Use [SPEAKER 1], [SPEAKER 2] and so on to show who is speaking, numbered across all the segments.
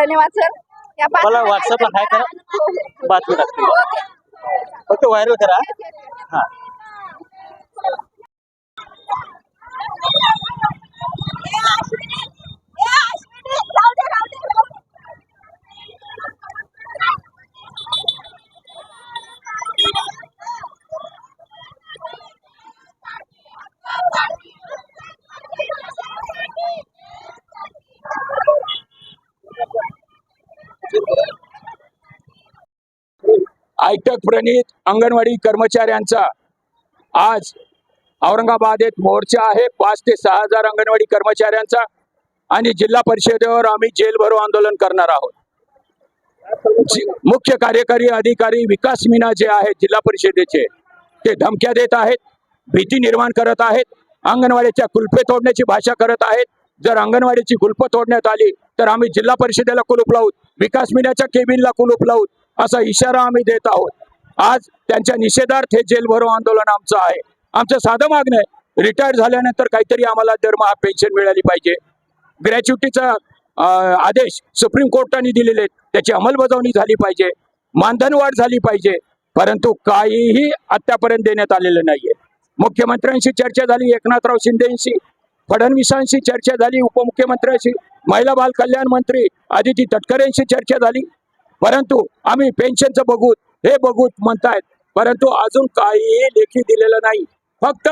[SPEAKER 1] धन्यवाद सर. या
[SPEAKER 2] मला व्हॉट्सअपला हाय करा. बातमी टाकते. फक्त व्हायरल करा. हा.
[SPEAKER 3] आयटक प्रणित अंगणवाडी कर्मचाऱ्यांचा. आज औरंगाबाद येत मोर्चा आहे. पाच ते सहा हजार अंगणवाडी कर्मचाऱ्यांचा आणि जिल्हा परिषदेवर आम्ही जेल भरो आंदोलन करणार आहोत. मुख्य कार्यकारी अधिकारी विकास मीना जे आहेत जिल्हा परिषदेचे ते धमक्या देत आहेत भीती निर्माण करत आहेत अंगणवाडीच्या कुल्फे तोडण्याची भाषा करत आहेत. जर अंगणवाडीची कुल्फ तोडण्यात आली तर आम्ही जिल्हा परिषदेला कुलूप लावू विकास मीनाच्या केबिनला कुलूप लावू असा इशारा आम्ही देत आहोत. आज त्यांच्या निषेधार्थ हे जेल भरो आंदोलन आमचं आहे. आमचं साधं मागणं आहे रिटायर झाल्यानंतर काहीतरी आम्हाला दरमहा पेन्शन मिळाली पाहिजे. ग्रॅच्युटीचा आदेश सुप्रीम कोर्टाने दिलेले आहेत. त्याची अंमलबजावणी झाली पाहिजे. मानधनवाढ झाली पाहिजे. परंतु काहीही आतापर्यंत देण्यात आलेलं नाहीये. मुख्यमंत्र्यांशी चर्चा झाली एकनाथराव शिंदेशी. फडणवीसांशी चर्चा झाली उपमुख्यमंत्र्यांशी. महिला बाल कल्याण मंत्री आदिती तटकरेंशी चर्चा झाली. परंतु आम्ही पेन्शनचं बघू हे बघूत म्हणतायत परंतु अजून काहीही लेखी दिलेलं नाही. फक्त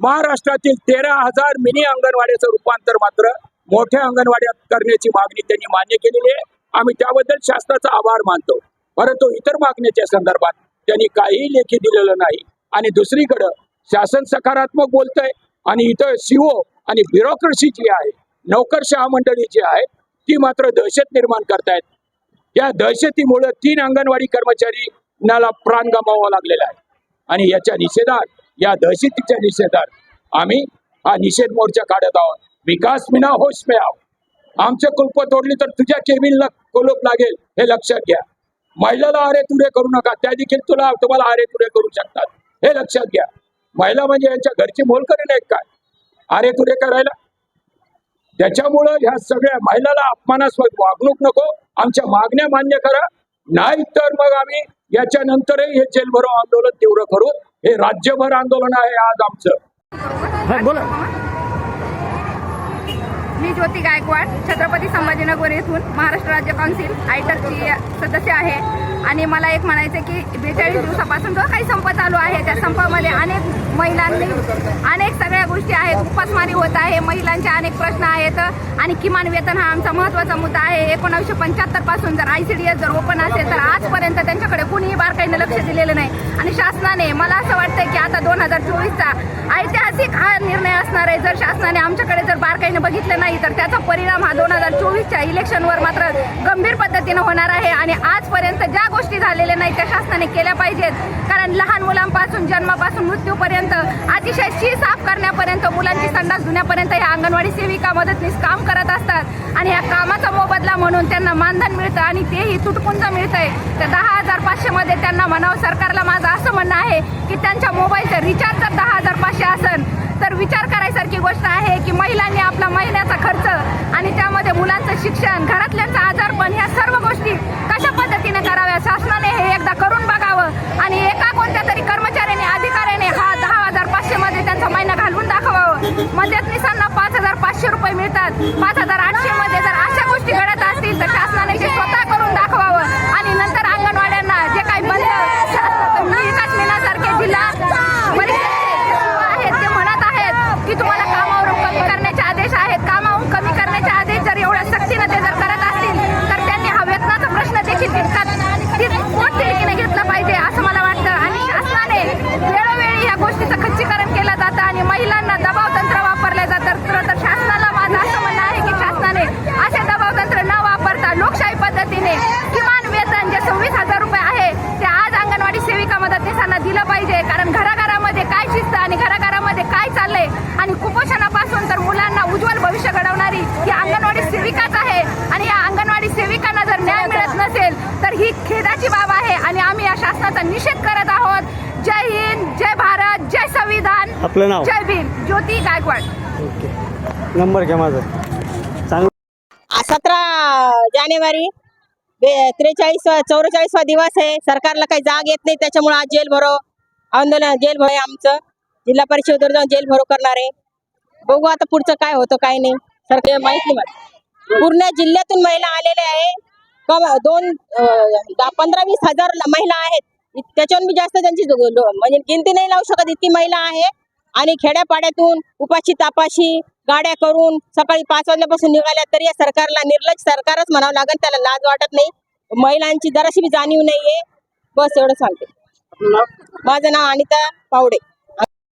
[SPEAKER 3] महाराष्ट्रातील तेरा हजार मिनी अंगणवाडीचं रूपांतर मात्र मोठ्या अंगणवाड्यात करण्याची मागणी त्यांनी मान्य केलेली आहे. आम्ही त्याबद्दल शासनाचा आभार मानतो. परंतु इतर मागण्याच्या संदर्भात त्यांनी काहीही लेखी दिलेलं नाही. आणि दुसरीकडं शासन सकारात्मक बोलतंय आणि इथं सीओ आणि ब्युरोक्रेसी जी आहे नोकरशहा मंडळी जी आहे ती मात्र दहशत निर्माण करतायत. या दहशतीमुळे तीन अंगणवाडी कर्मचारीला प्राण गमावा लागलेला आहे. आणि याच्या निषेधात या दहशतीच्या निषेधात आम्ही हा निषेध मोर्चा काढत आहोत. विकास विना होश में आहो आमचे कुलप तोडली तर तुझ्या केबिनला कुलूप लागेल हे लक्षात घ्या. महिलाला आरे तुरे करू नका त्या देखील तुला तुम्हाला आरे तुरे करू शकतात हे लक्षात घ्या. महिला म्हणजे यांच्या घरची मोलकरी नाही काय आरे तुरे करायला त्याच्यामुळं ह्या सगळ्या महिलाला अपमानास्पद वागणूक नको आमच्या मागण्या मान्य करा. नाही तर मग आम्ही याच्यानंतरही हे जेलभरो आंदोलन तीव्र करू. हे राज्यभर आंदोलन आहे आज आमचं.
[SPEAKER 2] बोला.
[SPEAKER 1] मी ज्योती गायकवाड छत्रपती संभाजीनगर येथून महाराष्ट्र राज्य काउन्सिल आयटकची सदस्य आहे. आणि मला एक म्हणायचं आहे की बेचाळीस दिवसापासून जो काही संप चालू आहे त्या संपामध्ये अनेक महिलांनी अनेक सगळ्या गोष्टी आहेत. उपासमारी होत आहे महिलांचे अनेक प्रश्न आहेत आणि किमान वेतन हा आमचा महत्त्वाचा मुद्दा आहे. एकोणावीसशे पंच्याहत्तरपासून जर आय सी डी एस जर ओपन असेल तर आजपर्यंत त्यांच्याकडे कुणीही बारकाईने लक्ष दिलेलं नाही. आणि शासनाने मला असं वाटतं की आता दोन हजार चोवीसचा ऐतिहासिक असणार आहे. जर शासनाने आमच्याकडे जर बारकाईने बघितलं नाही तर त्याचा परिणाम हा दोन हजार चोवीसच्या इलेक्शनवर मात्र गंभीर पद्धतीनं होणार आहे. आणि आजपर्यंत ज्या गोष्टी झालेल्या नाही त्या शासनाने केल्या पाहिजेत. कारण लहान मुलांपासून जन्मापासून मृत्यूपर्यंत अतिशय शी साफ करण्यापर्यंत मुलांची संडास धुण्यापर्यंत ह्या अंगणवाडी सेविका मदतनीस काम करत असतात. आणि या कामाचा मोबदला म्हणून त्यांना मानधन मिळतं आणि तेही तुटपुंज मिळतंय. तर दहा हजार पाचशे मध्ये त्यांना म्हणावं सरकारला माझं असं म्हणणं आहे की त्यांच्या मोबाईलचं रिचार्ज जर दहा हजार पाचशे असेल तर विचार करायसारखी गोष्ट आहे की महिलांनी आपला महिन्याचा खर्च आणि त्यामध्ये मुलांचं शिक्षण घरातल्यांचं आजारपण ह्या सर्व गोष्टी कशा पद्धतीने कराव्या शासनाने हे एकदा करून बघावं आणि एका कोणत्या तरी कर्मचाऱ्याने अधिकाऱ्याने हा दहा हजार पाचशे मध्ये त्यांचा महिना घालवून दाखवावं मदतनीसांना पाच हजार पाचशे रुपये मिळतात पाच हजार आठशे मध्ये जर अशा गोष्टी घडत असतील तर शासनाने ते स्वतः करून दाखवावं आणि नंतर अंगणवाड्यांना जे काही बंद शासन- विकास मीनासारखे जिल्हा परिषदेचे आहेत ते म्हणत आहेत की तुम्हाला कामावरून कमी करण्याचे आदेश आहेत कामावरून कमी करण्याचे आदेश जर एवढ्या सक्तीनं ते जर करत असतील तर त्यांनी हा वेतनाचा प्रश्न देखील तितकाच पोटतिडकीने घेतला पाहिजे असं मला वाटतं आणि शासनाने वेळोवेळी या गोष्टीचं खच्चीकरण केलं जातं आणि महिलांना दबाव तंत्र वापरलं जातं तर तर शासनाला माझं असं म्हणणं आहे की शासनाने असे दबाव तंत्र न वापरता लोकशाही पद्धतीने किमान वेतन जे सव्वीस हजार रुपये आहे ते आज अंगणवाडी सेविका मदतनीसांना दिलं पाहिजे. कारण घराघरामध्ये काय शिस्त आणि घराघरामध्ये काय चाललंय आणि कुपोषणापासून तर मुलांना उज्ज्वल भविष्य घडवणारी ही अंगणवाडी सेविकाच आहे. आणि या अंगणवाडी सेविकांना जर न्याय मिळत नसेल तर ही खेदाची बाब आहे. आणि आम्ही या शासनाचा निषेध करत आहोत. जय हिंद जय भारत जय संविधान.
[SPEAKER 2] आपलं नाव?
[SPEAKER 1] जय भीम. ज्योती गायकवाड.
[SPEAKER 2] ओके. नंबर घ्या माझा. चांगलं.
[SPEAKER 4] सतरा जानेवारी त्रेचाळीस चौवेचाळीसवा दिवस आहे. सरकारला काही जाग येत नाही त्याच्यामुळे आज जेल भरो आंदोलन जेल भरो आहे आमचं. जिल्हा परिषदेवर जाऊन जेल भरो करणार आहे. बघू आता पुढचं काय होतं काय नाही. सरकार माहिती मला. पूर्ण जिल्ह्यातून महिला आलेल्या आहे. कम दोन अं, दहा पंधरा वीस हजार ल- महिला आहेत. त्याच्याहून बी जास्त त्यांची म्हणजे गिनती नाही लावू शकत. इतकी महिला आहे आणि खेड्यापाड्यातून उपाशी तापाशी गाड्या करून सकाळी पाच वाजल्यापासून निघाल्या तरी या सरकारला निर्लज सरकारच म्हणावं लागेल. त्याला लाज वाटत नाही. महिलांची जराशी बी जाणीव नाहीये. बस एवढं सांगते. माझं नाव अनिता पावडे.